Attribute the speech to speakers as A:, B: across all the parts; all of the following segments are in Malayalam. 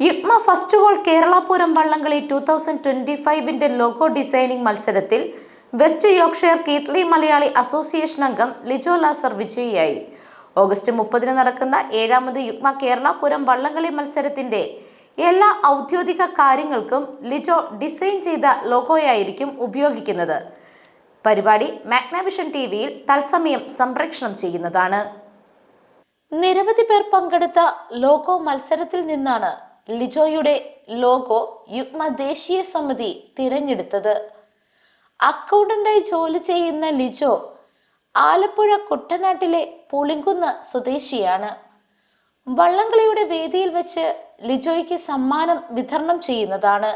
A: യുഗ്മ first goal Keralapuram Vallamkali two thousand twenty ഫൈവിന്റെ logo designing മത്സരത്തിൽ West Yorkshire Keighley Malayali association അംഗം ലിജോ ലാസർ വിജയിയായി. ഓഗസ്റ്റ് മുപ്പതിന് നടക്കുന്ന ഏഴാമത് യുഗ്മ കേരളാപുരം വള്ളംകളി മത്സരത്തിന്റെ എല്ലാ ഔദ്യോഗിക കാര്യങ്ങൾക്കും ലിജോ ഡിസൈൻ ചെയ്ത ലോഗോയായിരിക്കും ഉപയോഗിക്കുന്നത്. പരിപാടി മാഗ്നാവിഷൻ ടി വിയിൽ തത്സമയം സംപ്രേക്ഷണം ചെയ്യുന്നതാണ്. നിരവധി പേർ പങ്കെടുത്ത ലോഗോ മത്സരത്തിൽ നിന്നാണ് ലിജോയുടെ ലോഗോ യുഗ്മ ദേശീയ സമിതി തിരഞ്ഞെടുത്തത്. അക്കൗണ്ടന്റായി ജോലി ചെയ്യുന്ന ലിജോ ആലപ്പുഴ കുട്ടനാട്ടിലെ പുളിങ്കുന്ന് സ്വദേശിയാണ്. വള്ളംകളിയുടെ വേദിയിൽ വെച്ച് ലിജോയ്ക്ക് സമ്മാനം വിതരണം ചെയ്യുന്നതാണ്.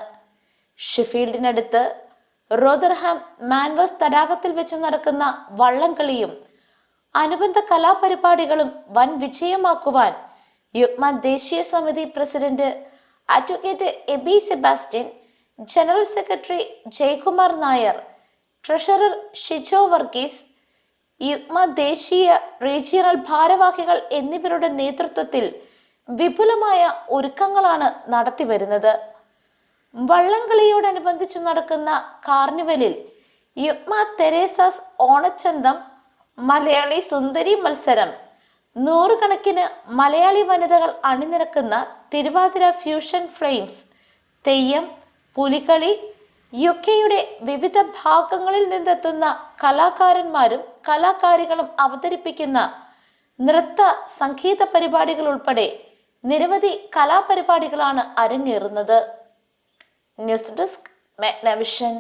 A: ഷെഫീൽഡിനടുത്ത് റോദർഹാം മാൻവസ് തടാകത്തിൽ വെച്ച് നടക്കുന്ന വള്ളംകളിയും അനുബന്ധ കലാപരിപാടികളും വൻ വിജയമാക്കുവാൻ യുഗ്മ ദേശീയ സമിതി president advocate Eby Sebastian general secretary Jayakumar Nair treasurer Shijo Varghese Yugma ദേശീയ റീജിയണൽ ഭാരവാഹികൾ എന്നിവരുടെ നേതൃത്വത്തിൽ വിപുലമായ ഒരുക്കങ്ങളാണ് നടത്തിവരുന്നത്. വള്ളംകളിയോടനുബന്ധിച്ച് നടക്കുന്ന കാർണിവലിൽ യുഗ്മ തെരേസാസ് ഓണച്ചന്തം മലയാളി സുന്ദരി മത്സരം നൂറുകണക്കിന് മലയാളി വനിതകൾ അണിനിരക്കുന്ന Thiruvathira fusion flames Theyyam Pulikali U കെയുടെ വിവിധ ഭാഗങ്ങളിൽ നിന്നെത്തുന്ന കലാകാരന്മാരും കലാകാരികളും അവതരിപ്പിക്കുന്ന നൃത്ത സംഗീത പരിപാടികൾ ഉൾപ്പെടെ നിരവധി കലാപരിപാടികളാണ് അരങ്ങേറുന്നത്. News desk Magnavision.